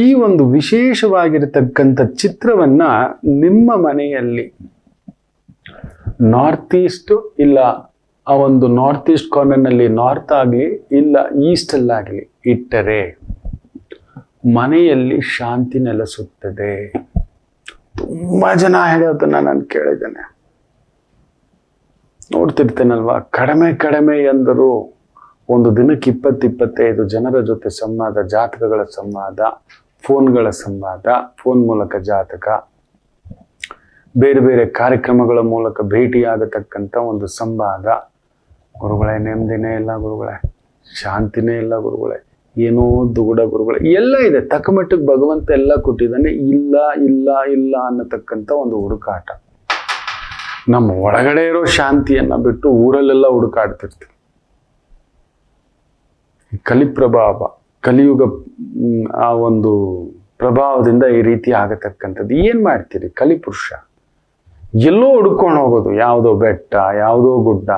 ಈ ಒಂದು ವಿಶೇಷವಾಗಿರತಕ್ಕಂಥ ಚಿತ್ರವನ್ನ ನಿಮ್ಮ ಮನೆಯಲ್ಲಿ ನಾರ್ತ್ ಈಸ್ಟ್ ಇಲ್ಲ, ಆ ಒಂದು ನಾರ್ತ್ ಈಸ್ಟ್ ಕಾರ್ನರ್ನಲ್ಲಿ ನಾರ್ತ್ ಆಗಲಿ, ಇಲ್ಲ ಈಸ್ಟ್ ಅಲ್ಲಾಗಲಿ ಇಟ್ಟರೆ ಮನೆಯಲ್ಲಿ ಶಾಂತಿ ನೆಲೆಸುತ್ತದೆ. ತುಂಬಾ ಜನ ಹೇಳೋದನ್ನು ನಾನು ಕೇಳಿದ್ದೇನೆ. ನೋಡ್ತಿರ್ತೇನಲ್ವಾ? ಕಡಿಮೆ ಕಡಿಮೆ ಎಂದರು. ಒಂದು ದಿನಕ್ಕೆ ಇಪ್ಪತ್ತು ಇಪ್ಪತ್ತೈದು ಜನರ ಜೊತೆ ಸಂವಾದ, ಜಾತಕಗಳ ಸಂವಾದ, ಫೋನ್ಗಳ ಸಂವಾದ, ಫೋನ್ ಮೂಲಕ ಜಾತಕ, ಬೇರೆ ಬೇರೆ ಕಾರ್ಯಕ್ರಮಗಳ ಮೂಲಕ ಭೇಟಿಯಾಗತಕ್ಕಂಥ ಒಂದು ಸಂವಾದ. ಗುರುಗಳೇ, ನೆಮ್ಮದಿನೇ ಇಲ್ಲ ಗುರುಗಳೇ, ಶಾಂತಿನೇ ಇಲ್ಲ ಗುರುಗಳೇ, ಏನೋ ದುಗುಡ ಗುರುಗಳೇ, ಎಲ್ಲ ಇದೆ. ತಕ್ಕಮಟ್ಟಿಗೆ ಭಗವಂತ ಎಲ್ಲ ಕೊಟ್ಟಿದ್ದಾನೆ. ಇಲ್ಲ ಇಲ್ಲ ಇಲ್ಲ ಅನ್ನತಕ್ಕಂಥ ಒಂದು ಹುಡುಕಾಟ. ನಮ್ಮ ಒಳಗಡೆ ಇರೋ ಶಾಂತಿಯನ್ನ ಬಿಟ್ಟು ಊರಲ್ಲೆಲ್ಲ ಹುಡುಕಾಡ್ತಿರ್ತೀವಿ. ಕಲಿಪ್ರಭಾವ, ಕಲಿಯುಗ ಆ ಒಂದು ಪ್ರಭಾವದಿಂದ ಈ ರೀತಿ ಆಗತಕ್ಕಂಥದ್ದು. ಏನು ಮಾಡ್ತೀರಿ? ಕಲಿಪುರುಷ. ಎಲ್ಲೋ ಹುಡ್ಕೊಂಡು ಹೋಗೋದು. ಯಾವುದೋ ಬೆಟ್ಟ, ಯಾವುದೋ ಗುಡ್ಡ.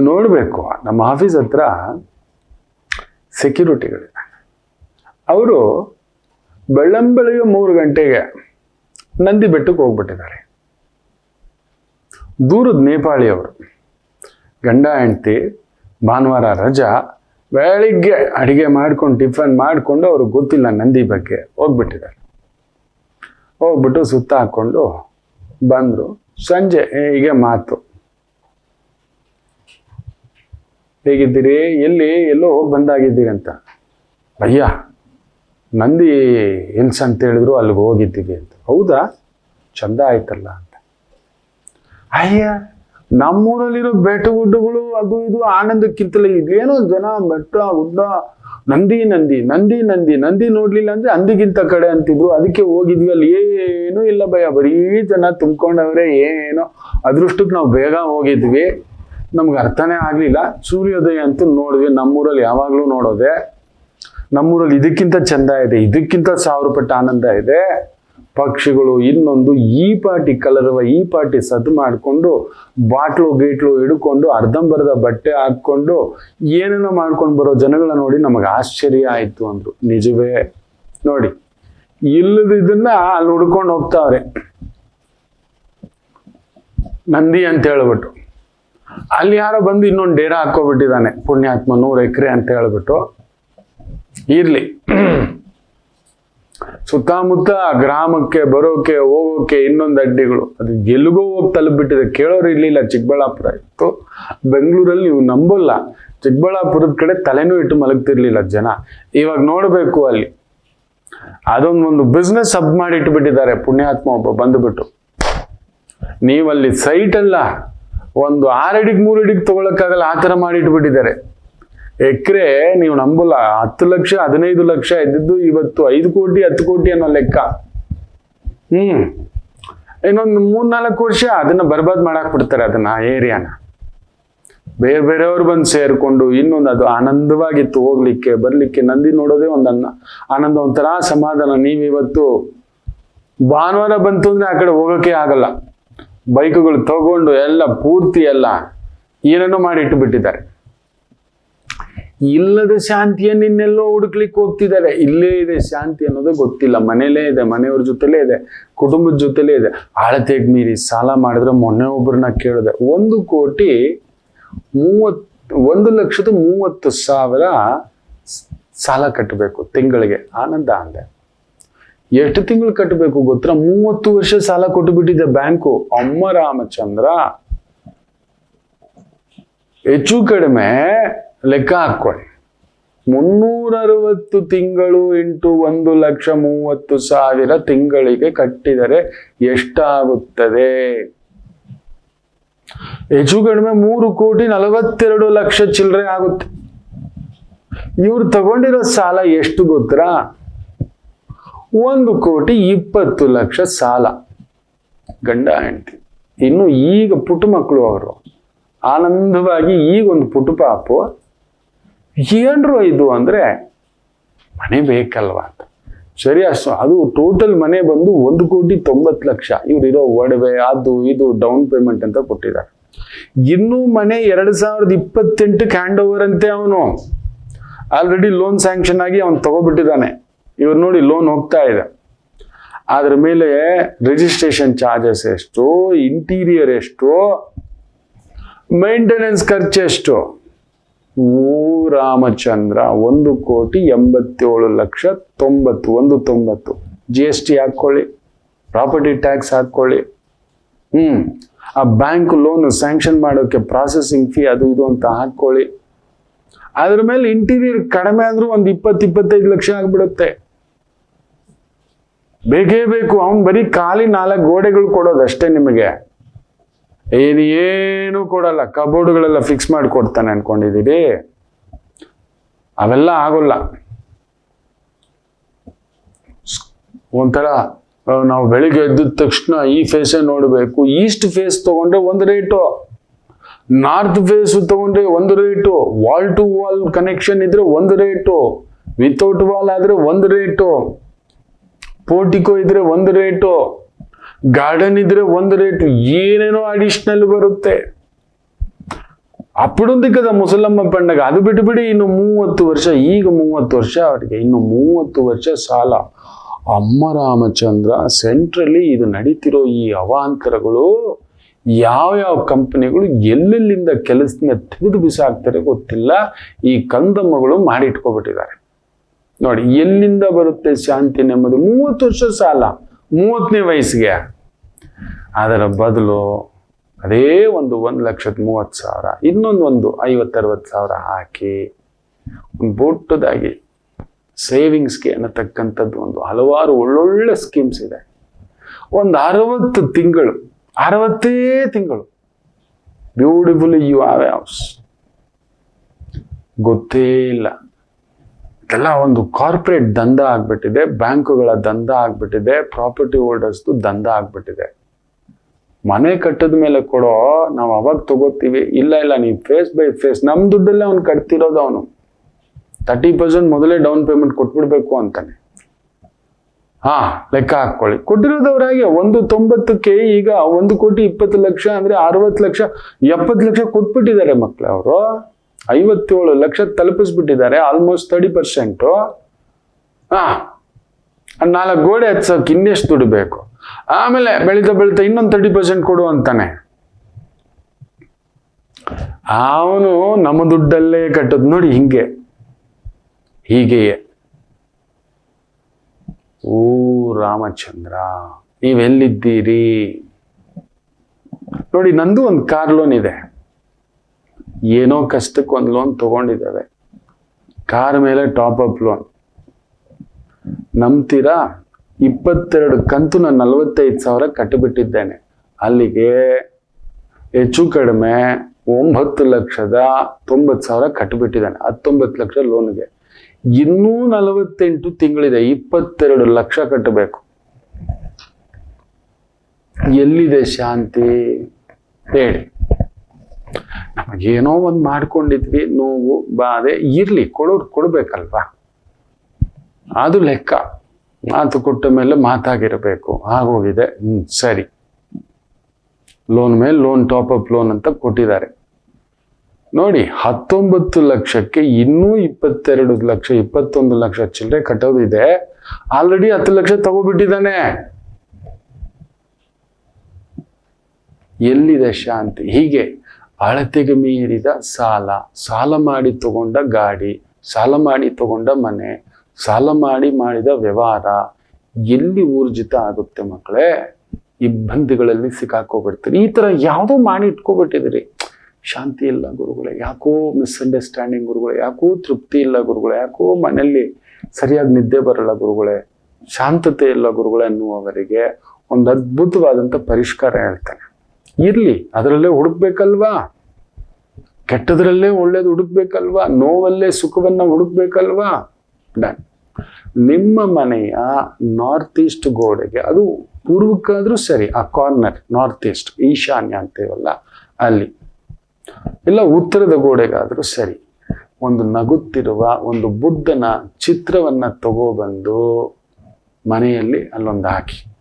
ನೋಡಬೇಕು. ನಮ್ಮ ಆಫೀಸ್ ಹತ್ರ ಸೆಕ್ಯೂರಿಟಿಗಳಿದೆ ಅವರು ಬೆಳ್ಳಂಬೆಳಗ್ಗೆ ಮೂರು ಗಂಟೆಗೆ ನಂದಿ ಬೆಟ್ಟಕ್ಕೆ ಹೋಗ್ಬಿಟ್ಟಿದ್ದಾರೆ. ದೂರದ ನೇಪಾಳಿಯವರು, ಗಂಡ, ಹೆಂಡತಿ, ಭಾನುವಾರ ರಜಾ ಬೆಳಿಗ್ಗೆ ಅಡುಗೆ ಮಾಡ್ಕೊಂಡು, ಟಿಫನ್ ಮಾಡಿಕೊಂಡು ಅವ್ರಿಗೆ ಗೊತ್ತಿಲ್ಲ ನಂದಿ ಬಗ್ಗೆ. ಹೋಗ್ಬಿಟ್ಟಿದ್ದಾರೆ. ಹೋಗ್ಬಿಟ್ಟು ಸುತ್ತ ಹಾಕ್ಕೊಂಡು ಬಂದರು. ಸಂಜೆ ಹೀಗೆ ಮಾತು. ಹೇಗಿದ್ದೀರಿ? ಎಲ್ಲಿ, ಎಲ್ಲೋ ಬಂದಾಗಿದ್ದೀರಿ ಅಂತ. ಅಯ್ಯ ನಂದಿ ಹಿಲ್ಸ್ ಅಂತ ಹೇಳಿದ್ರು, ಅಲ್ಲಿಗೆ ಹೋಗಿದ್ದೀವಿ ಅಂತ. ಹೌದಾ? ಚಂದ ಆಯ್ತಲ್ಲ ಅಂತ. ಅಯ್ಯ ನಮ್ಮೂರಲ್ಲಿರೋ ಬೆಟ್ಟ ಗುಡ್ಡಗಳು ಅದು ಇದು ಆನಂದಕ್ಕಿಂತಲೇ ಇದೇನೋ ಜನ ಬೆಟ್ಟ, ಗುಡ್ಡ, ನಂದಿ ನಂದಿ ನಂದಿ ನಂದಿ ನಂದಿ ನೋಡ್ಲಿಲ್ಲ ಅಂದ್ರೆ ಅಂದಿಗಿಂತ ಕಡೆ ಅಂತಿದ್ರು. ಅದಕ್ಕೆ ಹೋಗಿದ್ವಿ. ಅಲ್ಲಿ ಏನೂ ಇಲ್ಲ ಭಯ. ಬರೀ ಜನ ತುಂಬ್ಕೊಂಡವ್ರೆ, ಏನೋ ಅದೃಷ್ಟಕ್ಕೆ ನಾವು ಬೇಗ ಹೋಗಿದ್ವಿ. ನಮ್ಗೆ ಅರ್ಥನೇ ಆಗ್ಲಿಲ್ಲ. ಸೂರ್ಯೋದಯ ಅಂತೂ ನೋಡಿದ್ವಿ. ನಮ್ಮೂರಲ್ಲಿ ಯಾವಾಗ್ಲೂ ನೋಡೋದೆ. ನಮ್ಮೂರಲ್ಲಿ ಇದಕ್ಕಿಂತ ಚಂದ ಇದೆ. ಇದಕ್ಕಿಂತ ಸಾವಿರ ಪಟ್ಟ ಆನಂದ ಇದೆ. ಪಕ್ಷಿಗಳು ಇನ್ನೊಂದು ಈ ಪಾಟಿ ಕಲರವ, ಈ ಪಾಟಿ ಸದ್ದು ಮಾಡಿಕೊಂಡು ಬಾಟ್ಲು, ಗೀಟ್ಲು ಹಿಡ್ಕೊಂಡು ಅರ್ಧಂಬರ್ಧ ಬಟ್ಟೆ ಹಾಕ್ಕೊಂಡು ಏನೇನೋ ಮಾಡ್ಕೊಂಡು ಬರೋ ಜನಗಳ ನೋಡಿ ನಮಗೆ ಆಶ್ಚರ್ಯ ಆಯಿತು ಅಂದ್ರು. ನಿಜವೇ? ನೋಡಿ ಇಲ್ಲದಿದ್ದನ್ನ ಅಲ್ಲಿ ಹುಡ್ಕೊಂಡು ಹೋಗ್ತಾವ್ರೆ. ನಂದಿ ಅಂತ ಹೇಳ್ಬಿಟ್ಟು. ಅಲ್ಲಿ ಯಾರೋ ಬಂದು ಇನ್ನೊಂದು ಡೇರಾ ಹಾಕೋಬಿಟ್ಟಿದ್ದಾನೆ ಪುಣ್ಯಾತ್ಮ ನೂರು ಎಕರೆ ಅಂತ ಹೇಳ್ಬಿಟ್ಟು. ಇರ್ಲಿ. ಸುತ್ತಮುತ್ತ ಗ್ರಾಮಕ್ಕೆ, ಬರೋಕೆ, ಹೋಗೋಕೆ ಇನ್ನೊಂದು ಅಡ್ಡಿಗಳು. ಅದು ಎಲ್ಲಿಗೋ ಹೋಗಿ ತಲುಪಿಬಿಟ್ಟಿದೆ. ಕೇಳೋರು ಇರ್ಲಿಲ್ಲ. ಚಿಕ್ಕಬಳ್ಳಾಪುರ ಇತ್ತು. ಬೆಂಗಳೂರಲ್ಲಿ ನೀವು ನಂಬಲ್ಲ. ಚಿಕ್ಕಬಳ್ಳಾಪುರದ ಕಡೆ ತಲೆನೂ ಇಟ್ಟು ಮಲಗ್ತಿರ್ಲಿಲ್ಲ ಜನ. ಇವಾಗ ನೋಡಬೇಕು ಅಲ್ಲಿ. ಅದೊಂದು ಒಂದು ಬಿಸ್ನೆಸ್ ಸಬ್ ಮಾಡಿ ಇಟ್ಬಿಟ್ಟಿದ್ದಾರೆ. ಪುಣ್ಯಾತ್ಮ ಒಬ್ಬ ಬಂದ್ಬಿಟ್ಟು. ನೀವಲ್ಲಿ ಸೈಟ್ ಅಲ್ಲ. ಒಂದು ಆರಡಿಗೆ ಮೂರು ಅಡಿಗೆ ತಗೊಳಕ್ಕಾಗಲ್ಲ. ಆ ಥರ ಮಾಡಿ ಇಟ್ಬಿಟ್ಟಿದ್ದಾರೆ. ಎಕರೆ ನೀವು ನಂಬಲ್ಲ, ಹತ್ತು ಲಕ್ಷ, ಹದಿನೈದು ಲಕ್ಷ ಇದ್ದಿದ್ದು ಇವತ್ತು ಐದು ಕೋಟಿ, ಹತ್ತು ಕೋಟಿ ಅನ್ನೋ ಲೆಕ್ಕ. ಹ್ಮ್. ಇನ್ನೊಂದು ಮೂರ್ನಾಲ್ಕು ವರ್ಷ ಅದನ್ನ ಬರ್ಬಾದ್ ಮಾಡಾಕ್ ಬಿಡ್ತಾರೆ ಅದನ್ನ ಆ ಏರಿಯಾನ ಬೇರೆ ಬೇರೆಯವ್ರು ಬಂದು ಸೇರ್ಕೊಂಡು ಇನ್ನೊಂದು ಅದು ಆನಂದವಾಗಿತ್ತು ಹೋಗ್ಲಿಕ್ಕೆ, ಬರ್ಲಿಕ್ಕೆ. ನಂದಿ ನೋಡೋದೇ ಒಂದು ಅನ್ನ ಆನಂದ ಒಂಥರ ಸಮಾಧಾನ. ನೀವಿವತ್ತು ಭಾನುವಾರ ಬಂತು ಅಂದ್ರೆ ಆ ಕಡೆ ಹೋಗೋಕೆ ಆಗಲ್ಲ. ಬೈಕ್ಗಳು ತಗೊಂಡು ಎಲ್ಲ ಪೂರ್ತಿ ಎಲ್ಲ ಏನೇನೋ ಮಾಡಿ ಇಟ್ಟುಬಿಟ್ಟಿದ್ದಾರೆ ಇಲ್ಲದ ಶಾಂತಿಯನ್ನು ಇನ್ನೆಲ್ಲೋ ಹುಡುಕ್ಲಿಕ್ಕೆ ಹೋಗ್ತಿದ್ದಾರೆ. ಇಲ್ಲೇ ಇದೆ ಶಾಂತಿ ಅನ್ನೋದು ಗೊತ್ತಿಲ್ಲ. ಮನೇಲೇ ಇದೆ, ಮನೆಯವ್ರ ಜೊತೆಲೇ ಇದೆ, ಕುಟುಂಬದ ಜೊತೆಲೇ ಇದೆ. ಅಳತೆಗೆ ಮೀರಿ ಸಾಲ ಮಾಡಿದ್ರೆ ಮೊನ್ನೆ ಒಬ್ಬರನ್ನ ಕೇಳಿದೆ. ಒಂದು ಕೋಟಿ ಮೂವತ್, ಒಂದು ಲಕ್ಷದ ಮೂವತ್ತು ಸಾವಿರ ಸಾಲ ಕಟ್ಟಬೇಕು ತಿಂಗಳಿಗೆ. ಆನಂದ ಅಂದೆ. ಎಷ್ಟು ತಿಂಗಳು ಕಟ್ಟಬೇಕು ಗೊತ್ತಿರ ಮೂವತ್ತು ವರ್ಷ ಸಾಲ ಕೊಟ್ಟು ಬಿಟ್ಟಿದೆ ಬ್ಯಾಂಕು. ಅಮ್ಮ ರಾಮಚಂದ್ರ, ಹೆಚ್ಚು ಕಡಿಮೆ ಲೆಕ್ಕ ಹಾಕೊಳ್ಳಿ ಮುನ್ನೂರ ಅರವತ್ತು ತಿಂಗಳು ಇಂಟು ಒಂದು ಲಕ್ಷ ಮೂವತ್ತು ಸಾವಿರ ತಿಂಗಳಿಗೆ ಕಟ್ಟಿದರೆ ಎಷ್ಟಾಗುತ್ತದೆ? ಹೆಚ್ಚು ಕಡಿಮೆ ಮೂರು ಕೋಟಿ ನಲವತ್ತೆರಡು ಲಕ್ಷ ಚಿಲ್ಲರೆ ಆಗುತ್ತೆ. ಇವ್ರು ತಗೊಂಡಿರೋ ಸಾಲ ಎಷ್ಟು ಗೊತ್ತಾ? ಒಂದು ಕೋಟಿ ಇಪ್ಪತ್ತು ಲಕ್ಷ ಸಾಲ. ಗಂಡ, ಹೆಂಡತಿ. ಇನ್ನು ಈಗ ಪುಟ್ಟು ಮಕ್ಕಳು ಅವರು ಆನಂದವಾಗಿ ಈಗ ಒಂದು ಪುಟ್ಟು ಪಾಪು ಏನ್ರು ಇದು ಅಂದ್ರೆ ಮನೆ ಬೇಕಲ್ವಾ ಸರಿ, ಅಷ್ಟು ಅದು ಟೋಟಲ್ ಮನೆ ಬಂದು ಒಂದು ಕೋಟಿ ತೊಂಬತ್ತು ಲಕ್ಷ. ಇವರಿರೋ ಒಡವೆ, ಅದು, ಇದು ಡೌನ್ ಪೇಮೆಂಟ್ ಅಂತ ಕೊಟ್ಟಿದ್ದಾರೆ. ಇನ್ನೂ ಮನೆ ಎರಡು ಸಾವಿರದ ಇಪ್ಪತ್ತೆಂಟು ಹ್ಯಾಂಡ್ ಓವರ್ ಅಂತೆ ಅವನು. ಆಲ್ರೆಡಿ ಲೋನ್ ಸ್ಯಾಂಕ್ಷನ್ ಆಗಿ ಅವನು ತಗೋಬಿಟ್ಟಿದ್ದಾನೆ. ಇವ್ರು ನೋಡಿ ಲೋನ್ ಹೋಗ್ತಾ ಇದೆ. ಅದ್ರ ಮೇಲೆ ರಿಜಿಸ್ಟ್ರೇಷನ್ ಚಾರ್ಜಸ್ ಎಷ್ಟು ಇಂಟೀರಿಯರ್ ಎಷ್ಟು ಮೇಂಟೆನೆನ್ಸ್ ಖರ್ಚು ಎಷ್ಟು. ಓ ರಾಮಚಂದ್ರ ಒಂದು ಕೋಟಿ ಎಂಬತ್ತೇಳು ಲಕ್ಷ ತೊಂಬತ್ತು, ಒಂದು ತೊಂಬತ್ತು. ಜಿ ಎಸ್ ಟಿ ಹಾಕ್ಕೊಳ್ಳಿ, ಪ್ರಾಪರ್ಟಿ ಟ್ಯಾಕ್ಸ್ ಹಾಕ್ಕೊಳ್ಳಿ. ಹ್ಮ್, ಆ ಬ್ಯಾಂಕ್ ಲೋನ್ ಸ್ಯಾಂಕ್ಷನ್ ಮಾಡೋಕೆ ಪ್ರಾಸೆಸಿಂಗ್ ಫೀ ಅದು ಇದು ಅಂತ ಹಾಕ್ಕೊಳ್ಳಿ. ಅದ್ರ ಮೇಲೆ ಇಂಟೀರಿಯರ್ ಕಡಿಮೆ ಅಂದ್ರೂ ಒಂದು ಇಪ್ಪತ್ತು, ಇಪ್ಪತ್ತೈದು ಲಕ್ಷ ಆಗ್ಬಿಡುತ್ತೆ. ಬೇಕೇ ಬೇಕು, ಅವ್ನು ಬರೀ ಖಾಲಿ ನಾಲ್ಕು ಗೋಡೆಗಳು ಕೊಡೋದಷ್ಟೇ ನಿಮಗೆ. ಏನು ಏನು ಕೊಡಲ್ಲ. ಕಬೋರ್ಡ್ಗಳೆಲ್ಲ ಫಿಕ್ಸ್ ಮಾಡಿ ಕೊಡ್ತಾನೆ ಅನ್ಕೊಂಡಿದ್ದೀರಿ ಅವೆಲ್ಲ ಆಗೋಲ್ಲ. ಒಂಥರ ನಾವು ಬೆಳಿಗ್ಗೆ ಎದ್ದ ತಕ್ಷಣ ಈ ಫೇಸೇ ನೋಡಬೇಕು. ಈಸ್ಟ್ ಫೇಸ್ ತಗೊಂಡ್ರೆ ಒಂದು ರೇಟು ನಾರ್ತ್ ಫೇಸ್ ತಗೊಂಡ್ರೆ ಒಂದು rate wall to wall connection ಇದ್ರೆ ಒಂದು ರೇಟು ವಿತೌಟ್ ವಾಲ್ ಆದ್ರೆ ಒಂದು ರೇಟು ಪೋರ್ಟಿಕೋ ಇದ್ರೆ ಒಂದು ರೇಟು ಗಾರ್ಡನ್ ಇದ್ರೆ ಒಂದು ರೇಟು ಏನೇನೋ ಅಡಿಷನಲ್ ಬರುತ್ತೆ. ಅಪ್ಪಡೊಂದು ಕದ ಮುಸಲಮ್ಮ ಪಂಡಗ, ಅದು ಬಿಟ್ಟು ಬಿಡಿ ಇನ್ನು ಮೂವತ್ತು ವರ್ಷ, ಈಗ ಮೂವತ್ತು ವರ್ಷ ಅವರಿಗೆ, ಇನ್ನು ಮೂವತ್ತು ವರ್ಷ ಸಾಲ. ಅಮ್ಮ ರಾಮಚಂದ್ರ ಸೆಂಟ್ರಲ್ಲಿ ಇದು ನಡೀತಿರೋ ಈ ಅವಾಂತರಗಳು, ಯಾವ ಯಾವ ಕಂಪನಿಗಳು ಎಲ್ಲೆಲ್ಲಿಂದ ಕೆಲಸದಿಂದ ತೆಗೆದು ಬಿಸಾಕ್ತಾರೆ ಗೊತ್ತಿಲ್ಲ. ಈ ಕಂದಮ್ಮಗಳು ಮಾಡಿಟ್ಕೊಬಿಟ್ಟಿದ್ದಾರೆ. ನೋಡಿ, ಎಲ್ಲಿಂದ ಬರುತ್ತೆ ಶಾಂತಿ ನೆಮ್ಮದಿ? ಮೂವತ್ತು ವರ್ಷ ಸಾಲ. ಮೂವತ್ತನೇ ವಯಸ್ಸಿಗೆ. ಅದರ ಬದಲು ಅದೇ ಒಂದು ಒಂದು ಲಕ್ಷದ ಮೂವತ್ತು ಸಾವಿರ, ಇನ್ನೊಂದು ಒಂದು ಐವತ್ತರವತ್ತು ಸಾವಿರ ಹಾಕಿ ಒಂದು ದೊಡ್ಡದಾಗಿ ಸೇವಿಂಗ್ಸ್ಗೆ ಅನ್ನತಕ್ಕಂಥದ್ದು ಒಂದು ಹಲವಾರು ಒಳ್ಳೊಳ್ಳೆ ಸ್ಕೀಮ್ಸ್ ಇದೆ. ಒಂದು ಅರವತ್ತು ತಿಂಗಳು, ಅರವತ್ತೇ ತಿಂಗಳು. ಬ್ಯೂಟಿಫುಲ್ ಯು ಹ್ಯಾವ್ ಹೌಸ್ ಗೊತ್ತೇ ಇಲ್ಲ. ಇದೆಲ್ಲ ಒಂದು ಕಾರ್ಪೊರೇಟ್ ದಂಧ ಆಗ್ಬಿಟ್ಟಿದೆ, ಬ್ಯಾಂಕುಗಳ ದಂಧ ಆಗ್ಬಿಟ್ಟಿದೆ ಪ್ರಾಪರ್ಟಿ ಹೋಲ್ಡರ್ಸ್ದು ದಂಧ ಆಗ್ಬಿಟ್ಟಿದೆ. ಮನೆ ಕಟ್ಟದ ಮೇಲೆ ಕೊಡೋ ನಾವು ಅವಾಗ ತಗೋತೀವಿ, ಇಲ್ಲ ಇಲ್ಲ, ನೀವು ಫೇಸ್ ಬೈ ಫೇಸ್ ನಮ್ಮ ದುಡ್ಡಲ್ಲೇ ಅವ್ನು ಕಟ್ತಿರೋದು ಅವನು. ತರ್ಟಿ ಪರ್ಸೆಂಟ್ ಮೊದಲೇ ಡೌನ್ ಪೇಮೆಂಟ್ ಕೊಟ್ಬಿಡ್ಬೇಕು ಅಂತಾನೆ. ಹಾ, ಲೆಕ್ಕ ಹಾಕೊಳ್ಳಿ. ಕೊಟ್ಟಿರೋದವ್ರಾಗೆ ಒಂದು ತೊಂಬತ್ತಕ್ಕೆ ಈಗ ಒಂದು ಕೋಟಿ ಇಪ್ಪತ್ತು ಲಕ್ಷ ಅಂದ್ರೆ ಅರವತ್ತು ಲಕ್ಷ, ಎಪ್ಪತ್ತು ಲಕ್ಷ ಕೊಟ್ಬಿಟ್ಟಿದ್ದಾರೆ ಮಕ್ಳು ಅವರು. ಐವತ್ತೇಳು ಲಕ್ಷ ತಲುಪಿಸ್ಬಿಟ್ಟಿದ್ದಾರೆ ಆಲ್ಮೋಸ್ಟ್ ತರ್ಟಿ ಪರ್ಸೆಂಟು ಹಾಂ ನಾಲ್ಕು ಗೋಡೆ ಹಚ್ಚೋಕೆ ಇನ್ನೆಷ್ಟು ದುಡ್ಡು ಬೇಕು? ಆಮೇಲೆ ಬೆಳೀತಾ ಬೆಳೀತಾ ಇನ್ನೊಂದು ತರ್ಟಿ ಪರ್ಸೆಂಟ್ ಕೊಡು ಅಂತಾನೆ. ಅವನು ನಮ್ಮ ದುಡ್ಡಲ್ಲೇ ಕಟ್ಟೋದು ನೋಡಿ ಹಿಂಗೆ. ಹೀಗೆಯೇ. ಓ ರಾಮಚಂದ್ರ, ನೀವೆಲ್ಲಿದ್ದೀರಿ? ನೋಡಿ ನಂದು ಒಂದು ಕಾರ್ ಲೋನ್ ಇದೆ. ಏನೋ ಕಷ್ಟಕ್ಕೆ ಒಂದು ಲೋನ್ ತಗೊಂಡಿದ್ದೇವೆ. ಕಾರ್ ಮೇಲೆ ಟಾಪ್ ಅಪ್ ಲೋನ್ ನಂಬ್ತೀರಾ? ಇಪ್ಪತ್ತೆರಡು ಕಂತು ನಾನು ನಲವತ್ತೈದು ಸಾವಿರ ಕಟ್ಟಿಬಿಟ್ಟಿದ್ದೇನೆ. ಅಲ್ಲಿಗೆ ಹೆಚ್ಚು ಕಡಿಮೆ ಒಂಬತ್ತು ಲಕ್ಷದ ತೊಂಬತ್ತು ಸಾವಿರ ಕಟ್ಟಿಬಿಟ್ಟಿದ್ದಾನೆ. ಹತ್ತೊಂಬತ್ತು ಲಕ್ಷ ಲೋನ್ಗೆ ಇನ್ನೂ ನಲವತ್ತೆಂಟು ತಿಂಗಳಿದೆ. ಇಪ್ಪತ್ತೆರಡು ಲಕ್ಷ ಕಟ್ಟಬೇಕು. ಎಲ್ಲಿದೆ ಶಾಂತಿ? ಹೇಳಿ. ನಮಗೇನೋ ಒಂದು ಮಾಡ್ಕೊಂಡಿದ್ವಿ, ನೋವು, ಬಾಧೆ, ಇರಲಿ, ಕೊಡೋರು ಕೊಡಬೇಕಲ್ವಾ? ಅದು ಲೆಕ್ಕ. ಮಾತು ಕೊಟ್ಟ ಮೇಲೆ ಮಾತಾಗಿರಬೇಕು. ಆಗೋಗಿದೆ. ಹ್ಞೂ ಸರಿ. ಲೋನ್ ಮೇಲೆ ಲೋನ್, ಟಾಪ್ ಅಪ್ ಲೋನ್ ಅಂತ ಕೊಟ್ಟಿದ್ದಾರೆ. ನೋಡಿ, ಹತ್ತೊಂಬತ್ತು ಲಕ್ಷಕ್ಕೆ ಇನ್ನೂ ಇಪ್ಪತ್ತೆರಡು ಲಕ್ಷ, ಇಪ್ಪತ್ತೊಂದು ಲಕ್ಷ ಚಿಲ್ಲರೆ ಕಟ್ಟೋದಿದೆ ಆಲ್ರೆಡಿ ಹತ್ತು ಲಕ್ಷ ತಗೋಬಿಟ್ಟಿದ್ದಾನೆ. ಎಲ್ಲಿದೆ ಶಾಂತಿ? ಹೀಗೆ ಅಳತೆಗೆ ಮೀರಿದ ಸಾಲ ಸಾಲ ಮಾಡಿ ತಗೊಂಡ ಗಾಡಿ, ಸಾಲ ಮಾಡಿ ತಗೊಂಡ ಮನೆ, ಸಾಲ ಮಾಡಿ ಮಾಡಿದ ವ್ಯವಹಾರ. ಎಲ್ಲಿ ಊರ್ಜಿತ ಆಗುತ್ತೆ ಮಕ್ಕಳೇ? ಇಬ್ಬಂದಿಗಳಲ್ಲಿ ಸಿಕ್ಕಾಕೋಬಿಡ್ತೀರಿ ಈ ಥರ ಯಾವುದೋ ಮಾಡಿ ಇಟ್ಕೊಬಿಟ್ಟಿದ್ದೀರಿ. ಶಾಂತಿ ಇಲ್ಲ ಗುರುಗಳೇ, ಯಾಕೋ ಮಿಸ್ಅಂಡರ್ಸ್ಟ್ಯಾಂಡಿಂಗ್ ಗುರುಗಳೇ, ಯಾಕೋ ತೃಪ್ತಿ ಇಲ್ಲ ಗುರುಗಳೇ, ಯಾಕೋ ಮನೆಯಲ್ಲಿ ಸರಿಯಾಗಿ ನಿದ್ದೆ ಬರಲ್ಲ ಗುರುಗಳೇ, ಶಾಂತತೆ ಇಲ್ಲ ಗುರುಗಳೇ ಅನ್ನುವವರಿಗೆ ಒಂದು ಅದ್ಭುತವಾದಂಥ ಪರಿಷ್ಕಾರ ಹೇಳ್ತಾನೆ. ಇರ್ಲಿ, ಅದರಲ್ಲೇ ಹುಡುಕ್ಬೇಕಲ್ವಾ? ಕೆಟ್ಟದ್ರಲ್ಲೇ ಒಳ್ಳೇದು ಹುಡುಕ್ಬೇಕಲ್ವಾ? ನೋವಲ್ಲೇ ಸುಖವನ್ನು ಹುಡುಕ್ಬೇಕಲ್ವಾ? ಡನ್ ನಿಮ್ಮ ಮನೆಯ ನಾರ್ತ್ ಈಸ್ಟ್ ಗೋಡೆಗೆ, ಅದು ಪೂರ್ವಕ್ಕಾದ್ರೂ ಸರಿ, ಆ ಕಾರ್ನರ್ ನಾರ್ತ್ ಈಸ್ಟ್ ಈಶಾನ್ಯ ಅಂತೇವಲ್ಲ, ಅಲ್ಲಿ. ಇಲ್ಲ, ಉತ್ತರದ ಗೋಡೆಗಾದರೂ ಸರಿ, ಒಂದು ನಗುತ್ತಿರುವ, ಒಂದು ಬುದ್ಧನ ಚಿತ್ರವನ್ನ ತಗೋಬಂದು ಮನೆಯಲ್ಲಿ ಅಲ್ಲೊಂದು ಹಾಕಿ.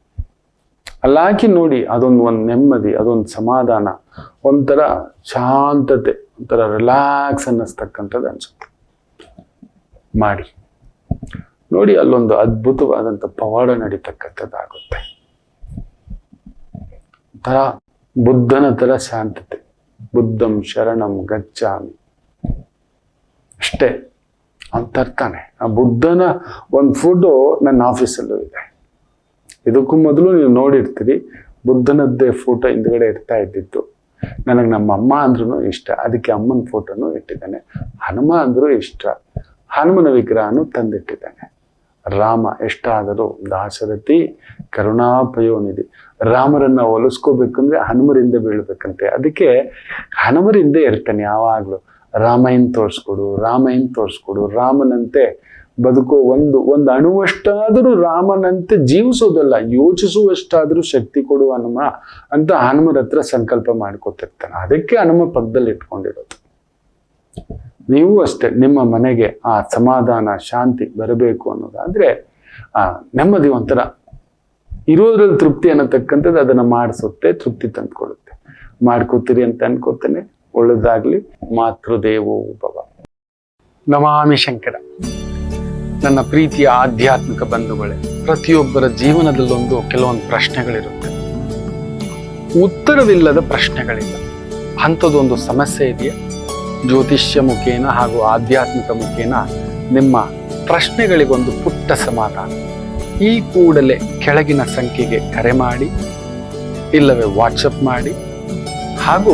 ಅಲ್ಲಿ ನೋಡಿ ಅದೊಂದು ಒಂದು ನೆಮ್ಮದಿ, ಅದೊಂದು ಸಮಾಧಾನ, ಒಂಥರ ಶಾಂತತೆ, ಒಂಥರ ರಿಲ್ಯಾಕ್ಸ್ ಅನ್ನಿಸ್ತಕ್ಕಂಥದ್ದು ಅನ್ಸುತ್ತೆ. ಮಾಡಿ. ನೋಡಿ ಅಲ್ಲೊಂದು ಅದ್ಭುತವಾದಂಥ ಪವಾಡ ನಡೀತಕ್ಕಂಥದ್ದಾಗುತ್ತೆ. ಒಂಥರ ಬುದ್ಧನ ಥರ ಶಾಂತತೆ. ಬುದ್ಧಂ ಶರಣಂ ಗಚ್ಚಾಮಿ ಅಷ್ಟೇ. ಅಂತರ್ತಾನೆ ತರ್ತಾನೆ ಆ ಬುದ್ಧನ, ಒಂದು ಫೋಟೋ ನನ್ನ ಆಫೀಸಲ್ಲೂ ಇದೆ. ಇದಕ್ಕೂ ಮೊದಲು ನೀವು ನೋಡಿರ್ತೀರಿ, ಬುದ್ಧನದ್ದೇ ಫೋಟೋ ಹಿಂದ್ಗಡೆ ಇರ್ತಾ ಇದ್ದಿತ್ತು. ನನಗೆ ನಮ್ಮ ಅಮ್ಮ ಅಂದ್ರೂ ಇಷ್ಟ, ಅದಕ್ಕೆ ಅಮ್ಮನ ಫೋಟೋನು ಇಟ್ಟಿದ್ದಾನೆ. ಹನುಮ ಅಂದ್ರೂ ಇಷ್ಟ, ಹನುಮನ ವಿಗ್ರಹನು ತಂದಿಟ್ಟಿದ್ದಾನೆ. ರಾಮ ಎಷ್ಟಾದರೂ ದಾಶರಥಿ ಕರುಣಾಪಯೋನಿಧಿ, ರಾಮರನ್ನ ಒಲಿಸ್ಕೋಬೇಕಂದ್ರೆ ಹನುಮರಿಂದ ಬೀಳ್ಬೇಕಂತೆ. ಅದಕ್ಕೆ ಹನುಮರಿಂದ ಇರ್ತಾನೆ ಯಾವಾಗಲೂ. ರಾಮಯ್ಯನ್ ತೋರಿಸ್ಕೊಡು, ರಾಮಾಯಣ ತೋರಿಸ್ಕೊಡು, ರಾಮನಂತೆ ಬದುಕೋ ಒಂದು ಒಂದು ಅಣುವಷ್ಟಾದರೂ ರಾಮನಂತೆ ಜೀವಿಸೋದಲ್ಲ, ಯೋಚಿಸುವಷ್ಟಾದರೂ ಶಕ್ತಿ ಕೊಡು ಹನುಮ ಅಂತ ಹನುಮರ ಹತ್ರ ಸಂಕಲ್ಪ ಮಾಡ್ಕೊತಿರ್ತಾನೆ. ಅದಕ್ಕೆ ಹನುಮ ಪಕ್ಕದಲ್ಲಿ ಇಟ್ಕೊಂಡಿರೋದು. ನೀವು ಅಷ್ಟೇ, ನಿಮ್ಮ ಮನೆಗೆ ಆ ಸಮಾಧಾನ, ಶಾಂತಿ ಬರಬೇಕು ಅನ್ನೋದಾದ್ರೆ, ಆ, ನೆಮ್ಮದಿ ಒಂಥರ. ಇರೋದ್ರಲ್ಲಿ ತೃಪ್ತಿ ಅನ್ನತಕ್ಕಂಥದ್ದು ಅದನ್ನು ಮಾಡಿಸುತ್ತೆ, ತೃಪ್ತಿ ತಂದ್ಕೊಡುತ್ತೆ. ಮಾಡ್ಕೋತೀರಿ ಅಂತ ಅನ್ಕೋತೇನೆ. ಒಳ್ಳೇದಾಗ್ಲಿ ಮಾತೃದೇವೋ ಭವ. ನಮಾಮಿ ಶಂಕರ. ನನ್ನ ಪ್ರೀತಿಯ ಆಧ್ಯಾತ್ಮಿಕ ಬಂಧುಗಳೇ, ಪ್ರತಿಯೊಬ್ಬರ ಜೀವನದಲ್ಲೊಂದು ಕೆಲವೊಂದು ಪ್ರಶ್ನೆಗಳಿರುತ್ತೆ. ಉತ್ತರವಿಲ್ಲದ ಪ್ರಶ್ನೆಗಳಿಲ್ಲ. ಅಂಥದ್ದೊಂದು ಸಮಸ್ಯೆ ಇದೆಯಾ? ಜ್ಯೋತಿಷ್ಯ ಮುಖೇನ ಹಾಗೂ ಆಧ್ಯಾತ್ಮಿಕ ಮುಖೇನ ನಿಮ್ಮ ಪ್ರಶ್ನೆಗಳಿಗೊಂದು ಪುಟ್ಟ ಸಮಾಧಾನ. ಈ ಕೂಡಲೇ ಕೆಳಗಿನ ಸಂಖ್ಯೆಗೆ ಕರೆ ಮಾಡಿ, ಇಲ್ಲವೇ ವಾಟ್ಸಪ್ ಮಾಡಿ ಹಾಗೂ